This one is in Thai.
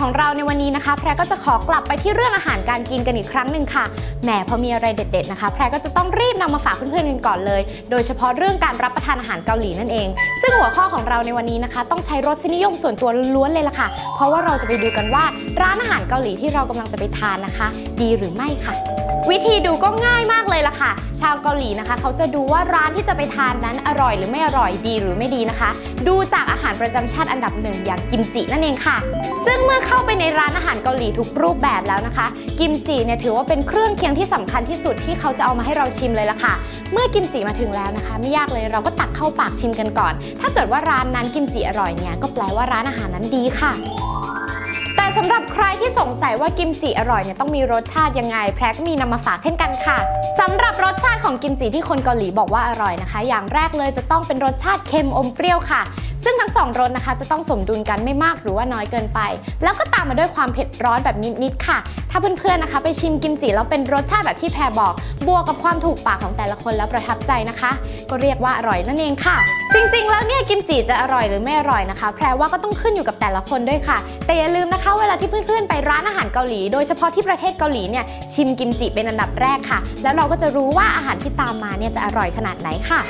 ของเราในวันนี้นะคะ แพรก็จะขอกลับไปที่เรื่องอาหารการกินกันอีกครั้งหนึ่งค่ะ แหมพอมีอะไรเด็ด ๆนะคะ แพรก็จะต้องรีบนำมาฝากเพื่อนๆกันก่อนเลย โดยเฉพาะเรื่องการรับประทานอาหารเกาหลีนั่นเอง ซึ่งหัวข้อของเราในวันนี้นะคะ ต้องใช้รสนิยมส่วนตัวล้วนๆเลยล่ะค่ะ เพราะว่าเราจะไปดูกันว่าร้านอาหารเกาหลีที่เรากำลังจะไปทานนะคะ ดีหรือไม่ค่ะวิธีดูก็ง่ายมากเลยล่ะค่ะ ชาวเกาหลีนะคะ เขาจะดูว่าร้านที่จะไปทานนั้นอร่อยหรือไม่อร่อยดีหรือไม่ดีนะคะ ดูจากอาหารประจำชาติอันดับหนึ่งอย่างกิมจินั่นเองค่ะ ซึ่งเมื่อเข้าไปในร้านอาหารเกาหลีทุกรูปแบบแล้วนะคะ กิมจิเนี่ยถือว่าเป็นเครื่องเคียงที่สำคัญที่สุดที่เขาจะเอามาให้เราชิมเลยล่ะค่ะ เมื่อกิมจิมาถึงแล้วนะคะ ไม่ยากเลยเราก็ตักเข้าปากชิมกันก่อน ถ้าเกิดว่าร้านนั้นกิมจิอร่อยเนี่ยก็แปลว่าร้านอาหารนั้นดีค่ะแต่สำหรับใครที่สงสัยว่ากิมจิอร่อยเนี่ยต้องมีรสชาติยังไง แพรก็มีนำมาฝากเช่นกันค่ะสำหรับรสชาติของกิมจิที่คนเกาหลีบอกว่าอร่อยนะคะ อย่างแรกเลยจะต้องเป็นรสชาติเค็มอมเปรี้ยวค่ะ ซึ่งทั้งสองรสนะคะจะต้องสมดุลกันไม่มากหรือว่าน้อยเกินไป แล้วก็ตามมาด้วยความเผ็ดร้อนแบบนิดๆค่ะ ถ้าเพื่อนๆนะคะ ไปชิมกิมจิแล้วเป็นรสชาติแบบที่แพรบอก บวกกับความถูกปากของแต่ละคนแล้วประทับใจนะคะ ก็เรียกว่าอร่อยนั่นเองค่ะ จริงๆ แล้วเนี่ยกิมจิจะอร่อยหรือไม่อร่อยนะคะ แพรว่าก็ต้องขึ้นอยู่กับแต่ละคนด้วยค่ะ แต่อย่าลืมนะคะ เวลาที่เพื่อนๆไปร้านอาหารเกาหลี โดยเฉพาะที่ประเทศเกาหลีเนี่ยชิมกิมจิเป็นอันดับแรกค่ะ แล้วเราก็จะรู้ว่าอาหารที่ตามมาเนี่ยจะอร่อยขนาดไหนค่ะ